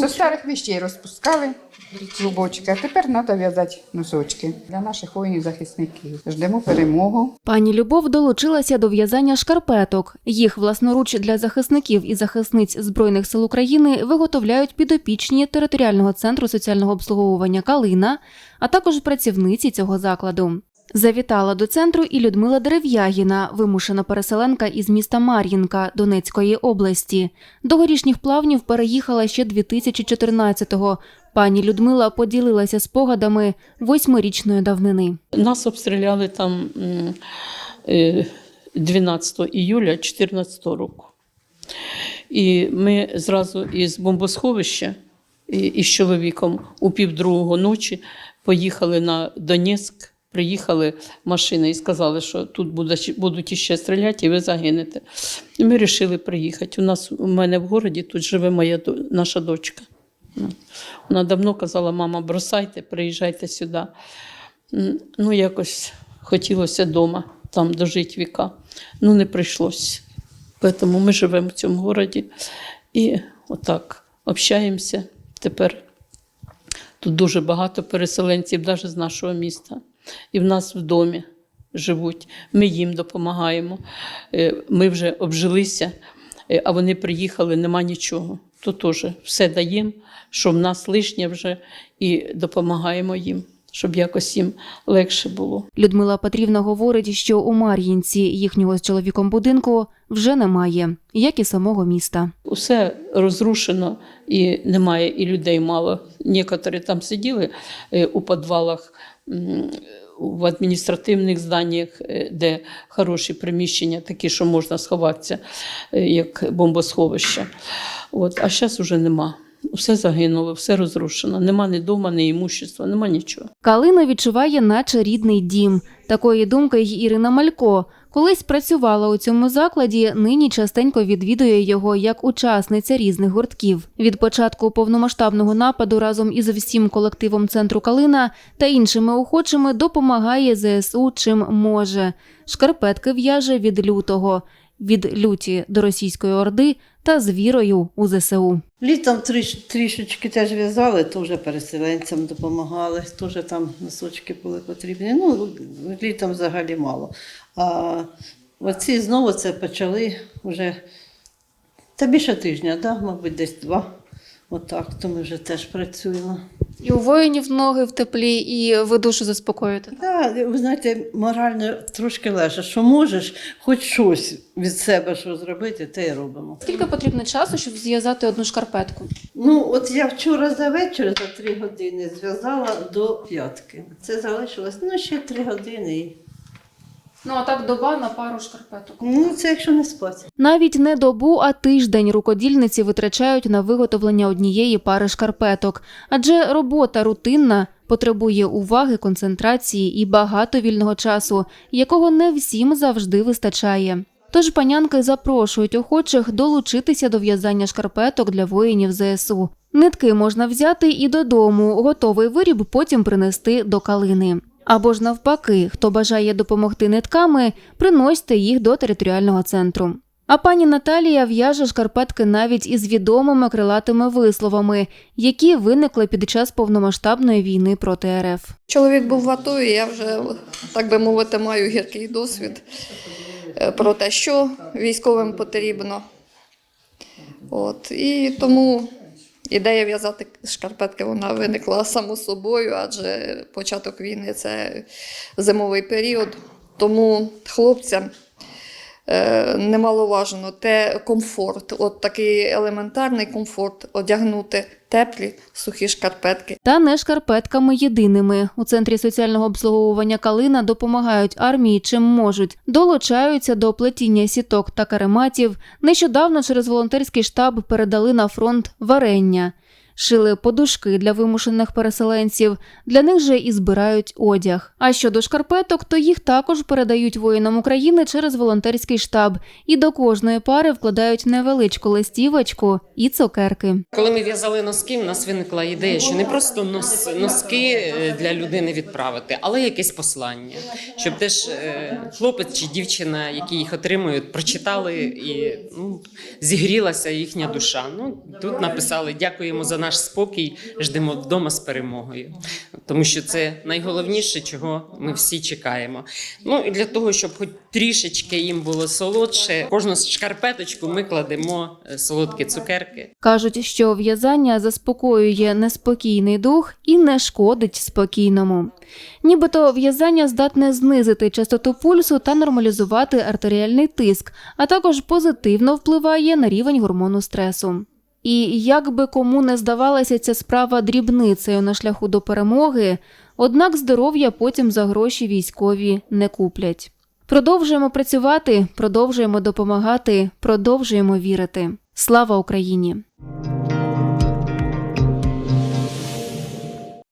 Со старих вещей розпускали клубочки, а тепер треба в'язати носочки для наших воїнів-захисників. Ждемо перемогу. Пані Любов долучилася до в'язання шкарпеток. Їх власноруч для захисників і захисниць Збройних сил України виготовляють підопічні територіального центру соціального обслуговування Калина, а також працівниці цього закладу. Завітала до центру і Людмила Дерев'ягіна, вимушена переселенка із міста Мар'їнка Донецької області. До горішніх плавнів переїхала ще 2014-го. Пані Людмила поділилася спогадами восьмирічної давнини. Нас обстріляли там е, 12 іюля 2014 року. І ми зразу із бомбосховища із чоловіком у півдругого ночі поїхали на Донецьк. Приїхали машини і сказали, що тут будуть іще стріляти, і ви загинете. І ми вирішили приїхати. У нас у мене в городі тут живе моя наша дочка. Ну, Вона давно казала: мама, бросайте, приїжджайте сюди. Ну, якось хотілося вдома, там дожити віка. Ну, не прийшлося. Тому ми живемо в цьому городі і отак общаємося. Тепер тут дуже багато переселенців, навіть з нашого міста. І в нас в домі живуть. Ми їм допомагаємо. Е, Ми вже обжилися, е, а вони приїхали, нема нічого. То теж все даємо, що в нас лишнє вже, і допомагаємо їм, щоб якось їм легше було. Людмила Петрівна говорить, що у Мар'їнці їхнього з чоловіком будинку вже немає, як і самого міста. Усе розрушено і немає, і людей мало. Некоторі там сиділи е, у підвалах, в адміністративних зданнях, е, де хороші приміщення, такі, що можна сховатися, е, як бомбосховище. От, а зараз вже нема. Все загинуло, все розрушено. Нема ні дома, ні імущества, нема нічого. Калина відчуває, наче рідний дім. Такої думки й Ірина Малько. Колись працювала у цьому закладі, нині частенько відвідує його як учасниця різних гуртків. Від початку повномасштабного нападу разом із всім колективом центру Калина та іншими охочими допомагає ЗСУ чим може. Шкарпетки в'яже від лютого, від люті до російської орди та з вірою у ЗСУ. Літом тріш, трішечки теж в'язали, теж переселенцям допомагали, теж там носочки були потрібні. Ну, літом взагалі мало. А оці знову це почали вже та більше тижня, да? мабуть, десь два. Отак, то ми вже теж працюємо. І у воїнів ноги в теплі, і ви душу заспокоїте. Так, ви знаєте, морально трошки легше, що можеш хоч щось від себе що зробити, те й робимо. Скільки потрібно часу, щоб зв'язати одну шкарпетку? Ну, от я вчора за вечір за три години зв'язала до п'ятки. Це залишилось ну, ще три години. Ну а так доба на пару шкарпеток. Ну, це якщо не спати. Навіть не добу, а тиждень рукодільниці витрачають на виготовлення однієї пари шкарпеток, адже робота рутинна. Потребує уваги, концентрації і багато вільного часу, якого не всім завжди вистачає. Тож панянки запрошують охочих долучитися до в'язання шкарпеток для воїнів ЗСУ. Нитки можна взяти і додому, готовий виріб потім принести до калини. Або ж навпаки, хто бажає допомогти нитками, приносьте їх до територіального центру. А пані Наталія в'яже шкарпетки навіть із відомими крилатими висловами, які виникли під час повномасштабної війни проти РФ. Чоловік був в АТО, і я вже, так би мовити, маю гіркий досвід е, про те, що військовим потрібно. От. І тому ідея в'язати шкарпетки вона виникла само собою, адже початок війни це зимовий період. Тому хлопцям немаловажно те комфорт, от такий елементарний комфорт одягнути теплі сухі шкарпетки. Та не шкарпетками єдиними. У центрі соціального обслуговування Калина допомагають армії чим можуть, долучаються до плетіння сіток та карематів. Нещодавно через волонтерський штаб передали на фронт варення. Шили подушки для вимушених переселенців, для них же і збирають одяг. А щодо шкарпеток, то їх також передають воїнам України через волонтерський штаб, і до кожної пари вкладають невеличку листівочку і цукерки. Коли ми в'язали носки, в нас виникла ідея, що не просто нос, носки е, для людини відправити, але якесь послання, щоб теж е, хлопець чи дівчина, які їх отримують, прочитали і ну, зігрілася їхня душа. Ну тут написали дякуємо за наш наш спокій ждемо вдома з перемогою, тому що це найголовніше, чого ми всі чекаємо. Ну і для того, щоб хоч трішечки їм було солодше, кожну шкарпеточку ми кладемо е, солодкі цукерки. Кажуть, що в'язання заспокоює неспокійний дух і не шкодить спокійному. Нібито в'язання здатне знизити частоту пульсу та нормалізувати артеріальний тиск, а також позитивно впливає на рівень гормону стресу. І як би кому не здавалася ця справа дрібницею на шляху до перемоги, однак здоров'я потім за гроші військові не куплять. Продовжуємо працювати, продовжуємо допомагати, продовжуємо вірити. Слава Україні!